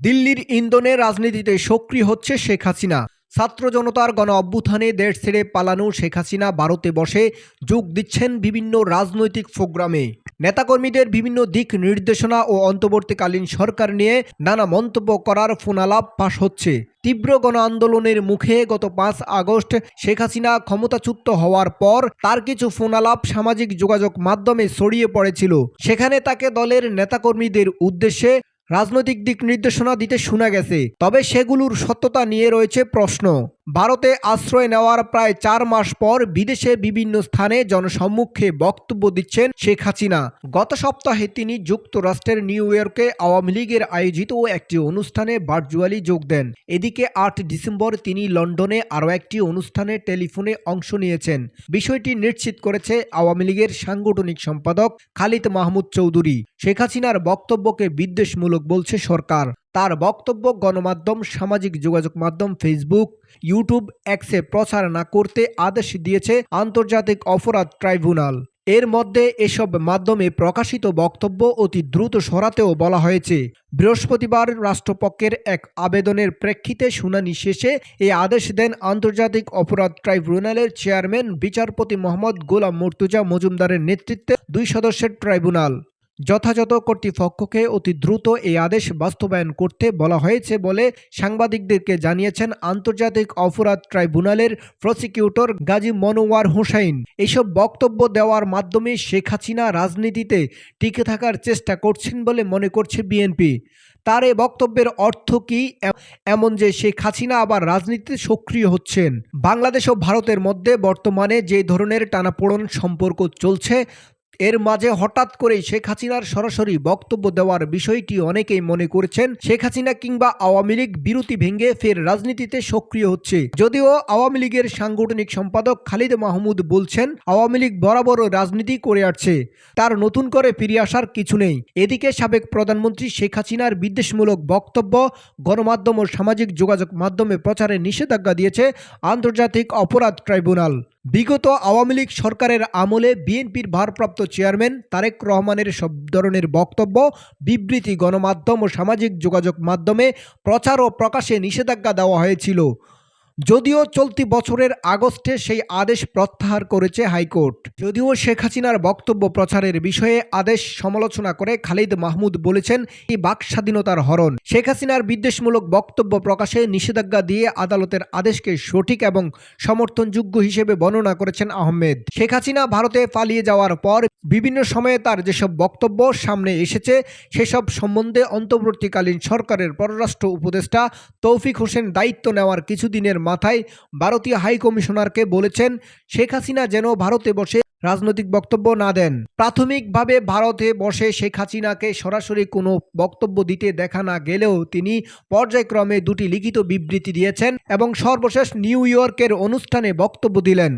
দিল্লির ইন্ধনে রাজনীতিতে সক্রিয় হচ্ছে শেখ হাসিনা। ছাত্র জনতার গণ অভ্যুত্থানে দেশ ছেড়ে পালানো শেখ হাসিনা ভারতে বসে যোগ দিচ্ছেন বিভিন্ন রাজনৈতিক প্রোগ্রামে নেতাকর্মীদের বিভিন্ন দিক নির্দেশনা ও অন্তর্বর্তীকালীন সরকার নিয়ে নানা মন্তব্য করার ফোনালাপ পাশ হচ্ছে। তীব্র গণ আন্দোলনের মুখে গত পাঁচ আগস্ট শেখ হাসিনা ক্ষমতাচ্যুত হওয়ার পর তার কিছু ফোনালাপ সামাজিক যোগাযোগ মাধ্যমে ছড়িয়ে পড়েছিল। সেখানে তাকে দলের নেতাকর্মীদের উদ্দেশ্যে রাজনৈতিক দিক নির্দেশনা দিতে শোনা গেছে তবে সেগুলোর সত্যতা নিয়ে রয়েছে প্রশ্ন। ভারতে আশ্রয় নেওয়ার প্রায় চার মাস পর বিদেশে বিভিন্ন স্থানে জনসম্মুখে বক্তব্য দিচ্ছেন শেখ হাসিনা। গত সপ্তাহে তিনি যুক্তরাষ্ট্রের নিউ ইয়র্কে আওয়ামী লীগের আয়োজিত একটি অনুষ্ঠানে ভার্চুয়ালি যোগ দেন। এদিকে আট ডিসেম্বর তিনি লন্ডনে আরও একটি অনুষ্ঠানে টেলিফোনে অংশ নিয়েছেন। বিষয়টি নিশ্চিত করেছে আওয়ামী লীগের সাংগঠনিক সম্পাদক খালিদ মাহমুদ চৌধুরী। শেখ হাসিনার বক্তব্যকে বিদ্বেষমূলক বলছে সরকার। তার বক্তব্য গণমাধ্যম, সামাজিক যোগাযোগ মাধ্যম ফেসবুক ইউটিউব অ্যাক্সে প্রচার না করতে আদেশ দিয়েছে আন্তর্জাতিক অপরাধ ট্রাইব্যুনাল। এর মধ্যে এসব মাধ্যমে প্রকাশিত বক্তব্য অতি দ্রুত সরাতেও বলা হয়েছে। বৃহস্পতিবার রাষ্ট্রপক্ষের এক আবেদনের প্রেক্ষিতে শুনানি শেষে এই আদেশ দেন আন্তর্জাতিক অপরাধ ট্রাইব্যুনালের চেয়ারম্যান, বিচারপতি মোহাম্মদ গোলাম মুর্তুজা মজুমদারের নেতৃত্বে দুই সদস্যের ট্রাইব্যুনাল। যথাযথ কর্তৃপক্ষকে অতি দ্রুত এই আদেশ বাস্তবায়ন করতে বলা হয়েছে বলে সাংবাদিকদেরকে জানিয়েছেন আন্তর্জাতিক অপরাধ ট্রাইব্যুনালের প্রসিকিউটর গাজী মনোয়ার হোসাইন। এইসব বক্তব্য দেওয়ার মাধ্যমে শেখ হাসিনা রাজনীতিতে টিকে থাকার চেষ্টা করছেন বলে মনে করছে বিএনপি। তার এ বক্তব্যের অর্থ কি? এমন যে শেখ হাসিনা আবার রাজনীতিতে সক্রিয় হচ্ছেন। বাংলাদেশ ও ভারতের মধ্যে বর্তমানে যে ধরনের টানাপোড়ন সম্পর্ক চলছে এর মাঝে হঠাৎ করেই শেখ হাসিনার সরাসরি বক্তব্য দেওয়ার বিষয়টি অনেকেই মনে করছেন, শেখ হাসিনা কিংবা আওয়ামী লীগ বিরতি ভেঙে ফের রাজনীতিতে সক্রিয় হচ্ছে। যদিও আওয়ামী লীগের সাংগঠনিক সম্পাদক খালিদ মাহমুদ বলছেন, আওয়ামী লীগ বরাবর রাজনীতি করে আসছে, তার নতুন করে ফিরে আসার কিছু নেই। এদিকে সাবেক প্রধানমন্ত্রী শেখ হাসিনার বিদ্বেষমূলক বক্তব্য গণমাধ্যম ও সামাজিক যোগাযোগ মাধ্যমে প্রচারে নিষেধাজ্ঞা দিয়েছে আন্তর্জাতিক অপরাধ ট্রাইব্যুনাল। বিগত আওয়ামী লীগ সরকারের আমলে বিএনপির ভারপ্রাপ্ত চেয়ারম্যান তারেক রহমানের সব ধরনের বক্তব্য, বিবৃতি গণমাধ্যম ও সামাজিক যোগাযোগ মাধ্যমে প্রচার ও প্রকাশে নিষেধাজ্ঞা দেওয়া হয়েছিল। যদিও চলতি বছরের আগস্টে সেই আদেশ প্রত্যাহার করেছে হাইকোর্ট। যদিও শেখ হাসিনার বক্তব্য প্রচারের বিষয়ে আদেশ সমালোচনা করে খালিদ মাহমুদ বলেছেন এই বাক স্বাধীনতার হরণ। শেখ হাসিনার বিদ্বেষমূলক বক্তব্য প্রকাশে নিষেধাজ্ঞা দিয়ে আদালতের আদেশকে সঠিক এবং সমর্থনযোগ্য হিসেবে বর্ণনা করেছেন আহমেদ। শেখ হাসিনা ভারতে পালিয়ে যাওয়ার পর বিভিন্ন সময়ে তার যেসব বক্তব্য সামনে এসেছে, সেসব সম্বন্ধে অন্তর্বর্তীকালীন সরকারের পররাষ্ট্র উপদেষ্টা তৌফিক হোসেন দায়িত্ব নেওয়ার কিছুদিনের মাথায় ভারতীয় হাই কমিশনারকে বলেছেন, শেখ হাসিনা যেন ভারতে বসে রাজনৈতিক বক্তব্য না দেন। প্রাথমিকভাবে ভারতে বসে শেখ হাসিনাকে সরাসরি কোনো বক্তব্য দিতে দেখা না গেলেও তিনি পর্যায়ক্রমে দুটি লিখিত বিবৃতি দিয়েছেন এবং সর্বশেষ নিউ ইয়র্কের অনুষ্ঠানে বক্তব্য দিলেন।